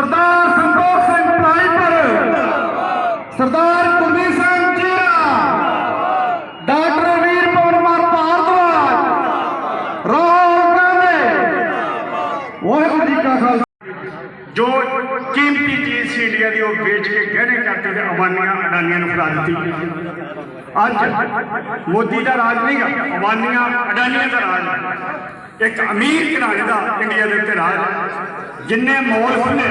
ਸਰਦਾਰ ਸੰਤੋਖ ਸਿੰਘ ਪ੍ਰਾਈਪਰ ਸਰਦਾਰ India ਦੀ ਉਹ ਵੇਚ ਕੇ ਗਹਿਣੇ ਕਰਕੇ ਤੇ ਅਬਾਨੀਆਂ ਅਡਾਨੀਆਂ ਨੂੰ ਫੜਾ ਦਿੱਤੀ ਅੱਜ ਮੋਦੀ ਦਾ ਰਾਜ ਨਹੀਂ ਗਾ ਅਬਾਨੀਆਂ ਅਡਾਨੀਆਂ ਦਾ ਰਾਜ ਹੈ। ਇੱਕ ਅਮੀਰ ਘਰਾਣੇ ਦਾ ਇੰਡੀਆ ਦੇ ਉੱਤੇ ਰਾਜ ਹੈ। ਜਿੰਨੇ ਮੌਲ ਖੁੱਲੇ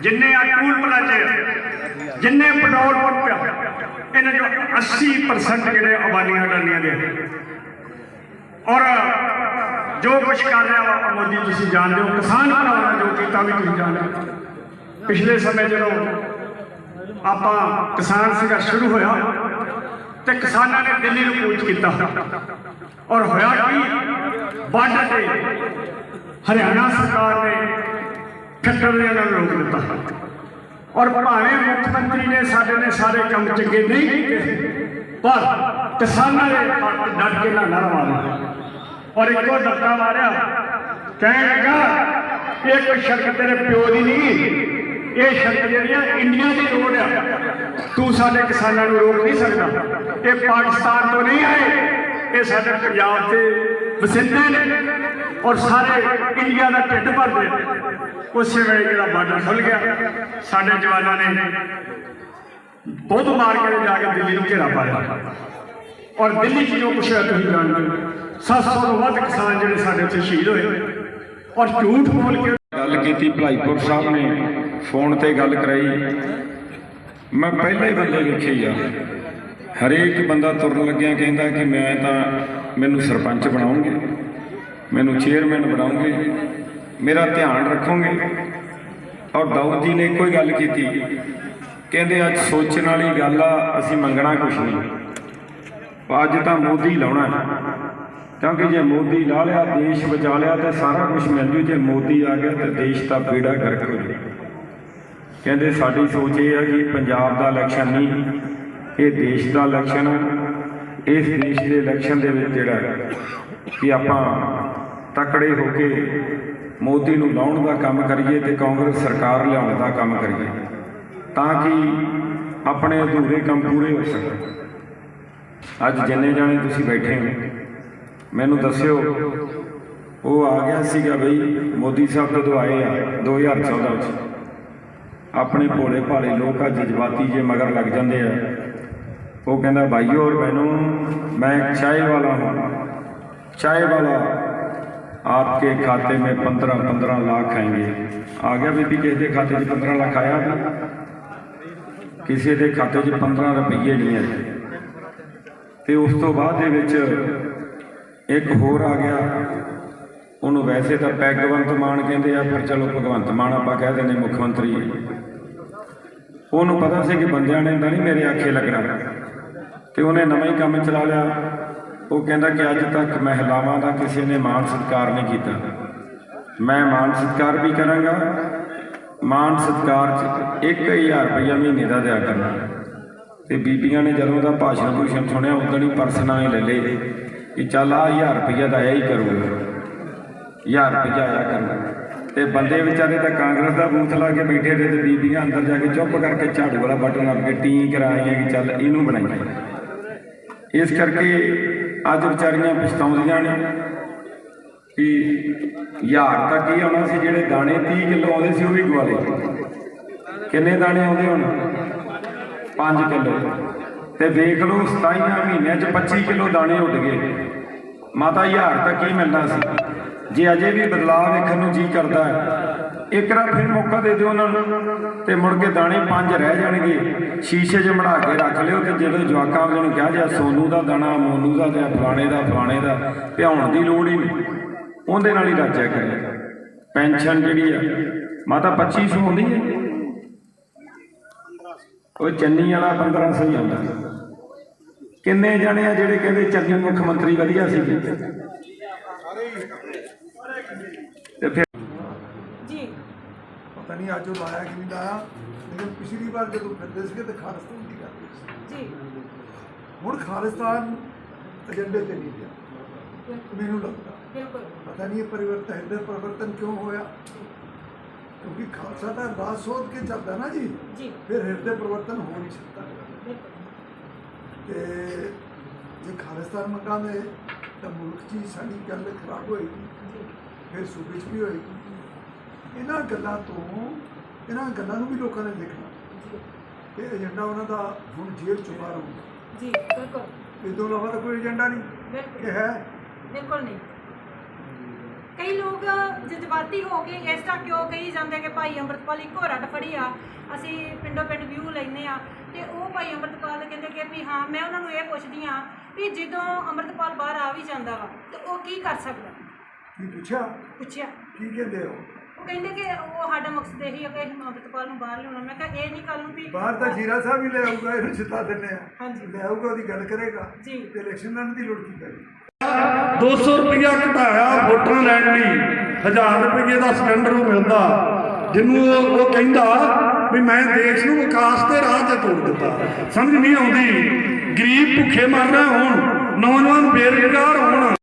ਜਿੰਨੇ ਆ ਟੂਲ ਪਲਾਜੇ ਜਿੰਨੇ ਪੈਟਰੋਲ ਪੰਪ ਪਿਆ ਇਹਨਾਂ ਚੋਂ 80% ਜਿਹੜੇ ਅਬਾਨੀਆਂ ਅਡਾਨੀਆਂ ਦੇ ਆ। ਔਰ ਜੋ ਕੁਝ ਕਰ ਰਿਹਾ ਵਾ ਮੋਦੀ ਤੁਸੀਂ ਜਾਣਦੇ ਹੋ ਕਿਸਾਨ ਭਰਾਵਾਂ ਨੇ ਜੋ ਕੀਤਾ ਵੀ ਤੁਸੀਂ ਜਾਣਦੇ ਹੋ ਪਿਛਲੇ ਸਮੇਂ ਜਦੋਂ ਆਪਾਂ ਕਿਸਾਨ ਸੰਘਰਸ਼ ਸ਼ੁਰੂ ਹੋਇਆ ਤੇ ਕਿਸਾਨਾਂ ਨੇ ਦਿੱਲੀ ਨੂੰ ਕੂਚ ਕੀਤਾ ਔਰ ਹੋਇਆ ਕੀ ਬਾਰਡਰ ਤੇ ਹਰਿਆਣਾ ਸਰਕਾਰ ਨੇ ਠੱਟਰ ਦੇ ਨਾਲ ਰੋਕ ਦਿੱਤਾ ਔਰ ਭਾਵੇਂ ਮੁੱਖ ਮੰਤਰੀ ਨੇ ਸਾਡੇ ਨੇ ਸਾਰੇ ਕੰਮ ਚੰਗੇ ਨਹੀਂ ਕੀਤੇ ਪਰ ਕਿਸਾਨਾਂ ਦੇ ਹੱਕ ਡਟ ਕੇ ਨਾ ਨਾਰਾ ਮਾਰਿਆ ਔਰ ਇੱਕੋ ਡੱਕਾ ਮਾਰਿਆ ਕਹਿਣ ਲੱਗਾ ਇਹ ਕੋਈ ਸ਼ਰਕ ਤੇਰੇ ਪਿਓ ਦੀ ਨਹੀਂ ਇਹ ਸ਼ਰਤ ਜਿਹੜੀਆਂ ਇੰਡੀਆ ਦੀ ਰੋਡ ਆ, ਤੂੰ ਸਾਡੇ ਕਿਸਾਨਾਂ ਨੂੰ ਰੋਕ ਨਹੀਂ ਸਕਦਾ। ਇਹ ਪਾਕਿਸਤਾਨ ਤੋਂ ਨਹੀਂ ਆਏ, ਇਹ ਸਾਡੇ ਪੰਜਾਬ ਦੇ ਵਸਿੰਦੇ ਨੇ ਔਰ ਸਾਰੇ ਇੰਡੀਆ ਦਾ ਢਿੱਡ ਭਰਦੇ ਉਸੇ ਵੇਲੇ ਜਿਹੜਾ ਬਾਰਡਰ ਖੁੱਲ ਗਿਆ, ਸਾਡੇ ਜਵਾਨਾਂ ਨੇ ਬਹੁਤ ਮਾਰ ਕੇ ਜਾ ਕੇ ਦਿੱਲੀ ਨੂੰ ਘੇਰਾ ਪਾਇਆ। ਔਰ ਦਿੱਲੀ 'ਚ ਜੋ ਕੁਛ ਹੋਇਆ ਤੁਸੀਂ ਜਾਣਦੇ 700 ਤੋਂ ਵੱਧ ਕਿਸਾਨ ਜਿਹੜੇ ਸਾਡੇ ਉੱਥੇ ਸ਼ਹੀਦ ਹੋਏ। ਔਰ ਝੂਠ ਬੋਲ ਕੇ ਗੱਲ ਕੀਤੀ ਭਲਾਈਪੁਰ ਸਾਹਿਬ ਨੇ, ਫੋਨ ਤੇ ਗੱਲ ਕਰਾਈ। ਮੈਂ ਪਹਿਲੇ ਬੰਦੇ ਵੇਖੇ ਆ। ਹਰੇਕ ਬੰਦਾ ਤੁਰਨ ਲੱਗਿਆ ਕਹਿੰਦਾ ਕਿ ਮੈਂ ਤਾਂ ਮੈਨੂੰ ਸਰਪੰਚ ਬਣਾਉਂਗੇ, ਮੈਨੂੰ ਚੇਅਰਮੈਨ ਬਣਾਉਂਗੇ, ਮੇਰਾ ਧਿਆਨ ਰੱਖੋਗੇ। ਔਰ ਦਾਊਦ ਜੀ ਨੇ ਇੱਕੋ ਹੀ ਗੱਲ ਕੀਤੀ। ਕਹਿੰਦੇ, ਅੱਜ ਸੋਚਣ ਵਾਲੀ ਗੱਲ ਆ, ਅਸੀਂ ਮੰਗਣਾ ਕੁਛ ਨਹੀਂ। ਅੱਜ ਤਾਂ ਮੋਦੀ ਲਾਉਣਾ ਹੈ। ਕਿਉਂਕਿ ਜੇ ਮੋਦੀ ਲਾ ਲਿਆ, ਦੇਸ਼ ਬਚਾ ਲਿਆ ਤੇ ਸਾਰਾ ਕੁਝ ਮਿਲ ਜੂ। ਜੇ ਮੋਦੀ ਆ ਗਿਆ ਤੇ ਦੇਸ਼ ਦਾ ਬੇੜਾ ਗਰਕ ਹੋ ਜੂ। ਕਹਿੰਦੇ ਸਾਡੀ ਸੋਚ ਇਹ ਹੈ ਕਿ ਪੰਜਾਬ ਦਾ ਇਲੈਕਸ਼ਨ ਨਹੀਂ, ਇਹ ਦੇਸ਼ ਦਾ ਇਲੈਕਸ਼ਨ ਇਸ ਦੇਸ਼ ਦੇ ਇਲੈਕਸ਼ਨ ਦੇ ਵਿੱਚ ਜਿਹੜਾ ਕਿ ਆਪਾਂ ਤਕੜੇ ਹੋ ਕੇ ਮੋਦੀ ਨੂੰ ਲਾਉਣ ਦਾ ਕੰਮ ਕਰੀਏ ਤੇ ਕਾਂਗਰਸ ਸਰਕਾਰ ਲਿਆਉਣ ਦਾ ਕੰਮ ਕਰੀਏ, ਤਾਂ ਕਿ ਆਪਣੇ ਅਧੂਰੇ ਕੰਮ ਪੂਰੇ ਹੋ ਸਕਣ। ਅੱਜ ਜਿੰਨੇ ਜਾਣੇ ਤੁਸੀਂ ਬੈਠੇ ਹੋ ਮੈਨੂੰ ਦੱਸਿਓ। ਉਹ ਆ ਗਿਆ ਸੀਗਾ ਬਈ ਮੋਦੀ ਸਾਹਿਬ ਤੋਂ ਦਵਾਏ ਆ 2014 ਚ। ਆਪਣੇ ਭੋਲੇ ਭਾਲੇ ਲੋਕ ਆ ਜਜ਼ਬਾਤੀ ਜੇ ਮਗਰ ਲੱਗ ਜਾਂਦੇ ਆ। ਉਹ ਕਹਿੰਦਾ ਭਾਈਓ ਔਰ ਮੈਨੂੰ ਮੈਂ ਚਾਹੇ ਵਾਲਾ ਹਾਂ। ਚਾਹ ਵਾਲਾ आपके खाते में पंद्रह पंद्रह लाख आएंगे आ गया बीबी किसी खाते च पंद्रह लाख आया भी किसी के खाते च पंद्रह रुपये नहीं आए तो उस तो बाद ਇੱਕ ਹੋਰ ਆ ਗਿਆ। ਉਹਨੂੰ ਵੈਸੇ ਤਾਂ ਪੈਗਵੰਤ ਮਾਨ ਕਹਿੰਦੇ ਆ, ਪਰ ਚਲੋ ਭਗਵੰਤ ਮਾਨ ਆਪਾਂ ਕਹਿ ਦਿੰਦੇ ਮੁੱਖ ਮੰਤਰੀ। ਉਹਨੂੰ ਪਤਾ ਸੀ ਕਿ ਬੰਦਿਆਂ ਨੇ ਤਾਂ ਨਹੀਂ ਮੇਰੇ ਆਖੇ ਲੱਗਣਾ। ਤੇ ਉਹਨੇ ਨਵਾਂ ਹੀ ਕੰਮ ਚਲਾ ਲਿਆ। ਉਹ ਕਹਿੰਦਾ ਕਿ ਅੱਜ ਤੱਕ ਮਹਿਲਾਵਾਂ ਦਾ ਕਿਸੇ ਨੇ ਮਾਣ ਸਤਿਕਾਰ ਨਹੀਂ ਕੀਤਾ। ਮੈਂ ਮਾਣ ਸਤਿਕਾਰ ਵੀ ਕਰਾਂਗਾ। ਮਾਣ ਸਤਿਕਾਰ ਚ 1000 ਰੁਪਇਆ ਮਹੀਨੇ ਦਾ ਦਿਆ ਕਰਨਾ। ਤੇ ਬੀਬੀਆਂ ਨੇ ਜਦੋਂ ਦਾ ਭਾਸ਼ਣ ਭੂਸ਼ਣ ਸੁਣਿਆ, ਉਦੋਂ ਹੀ ਪਰਸਨਾਂ ਹੀ ਲੈ ਲਏ। ਕਿ ਚੱਲ ਆ 1000 ਰੁਪਇਆ ਦਾ ਆਇਆ ਹੀ ਕਰੂਗਾ। 1000 ਰੁਪਇਆ ਆਇਆ ਕਰਨਾ। ਤੇ ਬੰਦੇ ਵਿਚਾਰੇ ਤਾਂ ਕਾਂਗਰਸ ਦਾ ਬੂਥ ਲਾ ਕੇ ਬੈਠੇ ਨੇ ਤੇ ਬੀਬੀਆਂ ਅੰਦਰ ਜਾ ਕੇ ਚੁੱਪ ਕਰਕੇ ਝਾੜੂ ਵਾਲਾ ਬਟਨ ਨੱਪ ਕੇ ਟੀ ਕਰਾਈਆਂ ਕਿ ਚੱਲ ਇਹਨੂੰ ਬਣਾਈਏ। ਇਸ ਕਰਕੇ ਅੱਜ ਵਿਚਾਰੀਆਂ ਪਛਤਾਉਂਦੀਆਂ ਨੇ ਕਿ ਹਜ਼ਾਰ ਤੱਕ ਹੀ ਆਉਣਾ ਸੀ, ਜਿਹੜੇ ਦਾਣੇ 30 ਕਿਲੋ ਆਉਂਦੇ ਸੀ ਉਹ ਵੀ ਗਵਾ ਲਏ ਕਿੰਨੇ ਦਾਣੇ ਆਉਂਦੇ ਹੁਣ? 5 ਕਿਲੋ। ਤੇ ਵੇਖ ਲਓ 27 ਮਹੀਨਿਆਂ ਚ 25 ਕਿਲੋ ਦਾਣੇ ਉੱਡ ਗਏ। ਮਾਤਾ ਯਾਰ ਤਾਂ ਕੀ ਮਿਲਣਾ ਸੀ। ਜੇ ਅਜੇ ਵੀ ਬਦਲਾਅ ਵੇਖਣ ਨੂੰ ਜੀ ਕਰਦਾ ਹੈ, ਇੱਕ ਵਾਰ ਫਿਰ ਮੌਕਾ ਦੇ ਦਿਓ ਉਹਨਾਂ ਨੂੰ ਤੇ ਮੁੜ ਕੇ ਦਾਣੇ ਪੰਜ ਰਹਿ ਜਾਣਗੇ। ਸ਼ੀਸ਼ੇ 'ਚ ਮੜਾ ਕੇ ਰੱਖ ਲਿਓ ਤੇ ਜਦੋਂ ਜਵਾਕਾਂ ਨੂੰ ਕਿਹਾ ਜਾ ਸੋਨੂ ਦਾ ਦਾਣਾ, ਮੋਨੂ ਦਾ ਤੇ ਫਲਾਣੇ ਦਾ ਫਲਾਣੇ ਦਾ, ਭਿਆਉਣ ਦੀ ਲੋੜ ਹੀ ਨਹੀਂ। ਉਹਦੇ ਨਾਲ ਹੀ ਰਾਜਿਆ ਕਰੇ। ਪੈਨਸ਼ਨ ਜਿਹੜੀ ਆ, ਮਾਤਾ 2500 ਹੁੰਦੀ ਹੈ। ਉਹ ਚੰਨੀ ਵਾਲਾ 1500 ਹੀ ਆਉਂਦਾ। ਕਿੰਨੇ ਜਣੇ ਆ ਜਿਹੜੇ ਕਹਿੰਦੇ ਚੰਨੀ ਮੁੱਖ ਮੰਤਰੀ ਵਧੀਆ ਸੀ? ਤੇ ਫਿਰ ਜੀ। ਪਤਾ ਨਹੀਂ ਅੱਜ ਉਹ ਲਾਇਆ ਕਿ ਨਹੀਂ ਲਾਇਆ ਲੇਕਿਨ ਪਿਛਲੀ ਵਾਰ ਜਦੋਂ ਫਿਰਦੇ ਸੀਗੇ ਤੇ ਖਾਲਿਸਤਾਨ ਦੀ ਗੱਲ ਸੀ। ਜੀ। ਹੁਣ ਖਾਲਿਸਤਾਨ ਏਜੰਡੇ ਤੇ ਨਹੀਂ ਗਿਆ। ਮੈਨੂੰ ਲੱਗਦਾ। ਬਿਲਕੁਲ। ਪਤਾ ਨਹੀਂ ਇਹ ਪਰਿਵਰਤਨ ਹਿਰਦੇ ਪਰਿਵਰਤਨ ਕਿਉਂ ਹੋਇਆ? ਕਿਉਂਕਿ ਖਾਲਸਾ ਦਾ ਰਾਜ ਸੋਧ ਕੇ ਚੱਲਦਾ ਨਾ ਜੀ। ਜੀ। ਫਿਰ ਹਿਰਦੇ ਪਰਿਵਰਤਨ ਹੋ ਨਹੀਂ ਸਕਦਾ ਤੇ ਜੇ ਖਾਲਿਸਤਾਨ ਮੰਗਾਂਗੇ ਤਾਂ ਮੁਲਕ 'ਚ ਸਾਡੀ ਗੱਲ ਖਰਾਬ ਹੋਏਗੀ। ਫਿਰ ਸੂਬੇ 'ਚ ਵੀ ਹੋਏਗੀ। ਇਹਨਾਂ ਗੱਲਾਂ ਤੋਂ ਇਹਨਾਂ ਗੱਲਾਂ ਨੂੰ ਵੀ ਲੋਕਾਂ ਨੇ ਦੇਖਣਾ। ਇਹ ਏਜੰਡਾ ਉਹਨਾਂ ਦਾ ਹੁਣ ਜੇਲ੍ਹ ਚੋਂ ਬਾਹਰ ਹੋਊਗਾ ਜੀ ਬਿਲਕੁਲ। ਇਹ ਤੋਂ ਇਲਾਵਾ ਤਾਂ ਕੋਈ ਏਜੰਡਾ ਨਹੀਂ। ਇਹ ਹੈ। ਬਿਲਕੁਲ ਨਹੀਂ। ਕਈ ਲੋਕ ਜਜ਼ਬਾਤੀ ਹੋ ਕੇ ਇਸ ਤਰ੍ਹਾਂ ਕਿਉਂ ਕਹੀ ਜਾਂਦੇ ਕਿ ਭਾਈ ਅੰਮ੍ਰਿਤਪਾਲ ਇੱਕੋ ਰੱਟ ਫੜੀ ਆ ਅਸੀਂ ਪਿੰਡੋਂ ਪਿੰਡ ਵਿਊ ਲੈਨੇ ਆ। ਤੇ ਉਹ ਭਾਈ ਅੰਮ੍ਰਿਤਪਾਲ ਕਹਿੰਦੇ ਕਿ ਵੀ ਹਾਂ ਮੈਂ ਉਹਨਾਂ ਨੂੰ ਇਹ ਪੁੱਛਦੀ ਆ ਵੀ ਜਦੋਂ ਅੰਮ੍ਰਿਤਪਾਲ ਬਾਹਰ ਆ ਵੀ ਜਾਂਦਾ ਵਾ ਤੇ ਉਹ ਕੀ ਕਰ ਸਕਦਾ? ਕੀ ਪੁੱਛਿਆ? ਪੁੱਛਿਆ। ਕੀ ਕਹਿੰਦੇ ਹੋ? ਉਹ ਕਹਿੰਦੇ ਕਿ ਉਹ ਸਾਡਾ ਮਕਸਦ ਇਹੀ ਹੈ ਕਿ ਅਸੀਂ ਅੰਮ੍ਰਿਤਪਾਲ ਨੂੰ ਬਾਹਰ ਲਿਆਉਣਾ। ਮੈਂ ਕਿਹਾ ਇਹ ਨਹੀਂ ਕੱਲ ਨੂੰ ਵੀ ਬਾਹਰ ਤਾਂ ਜੀਰਾ ਸਾਹਿਬ ਹੀ ਲੈ ਆਊਗਾ ਇਹਨੂੰ ਜਿਤਾ ਦਿੰਦੇ ਆ। ਹਾਂਜੀ। ਲੈ ਆਊਗਾ ਉਹਦੀ ਗੱਲ ਕਰੇਗਾ। ਜੀ। ਤੇ ਇਲੈਕਸ਼ਨ ਲੜਨ ਦੀ ਲੋੜ ਕੀ ਪੈਣੀ? 200 ਰੁਪਇਆ ਘਟਾਇਆ, ਵੋਟਾਂ ਲੈਣ ਲਈ। 1000 ਰੁਪਏ ਦਾ ਸਿਲੰਡਰ ਉਹ ਮਿਲਦਾ। ਜਿਹਨੂੰ ਉਹ ਕਹਿੰਦਾ ਵੀ ਮੈਂ ਦੇਸ਼ ਨੂੰ ਵਿਕਾਸ ਦੇ ਰਾਹ ਤੇ ਤੋੜ ਦਿੱਤਾ। ਸਮਝ ਨਹੀਂ ਆਉਂਦੀ। ਗਰੀਬ ਭੁੱਖੇ ਮਰ ਰਹੇ ਹੋਣ, ਨੌਜਵਾਨ ਬੇਰੁਜ਼ਗਾਰ ਹੋਣ।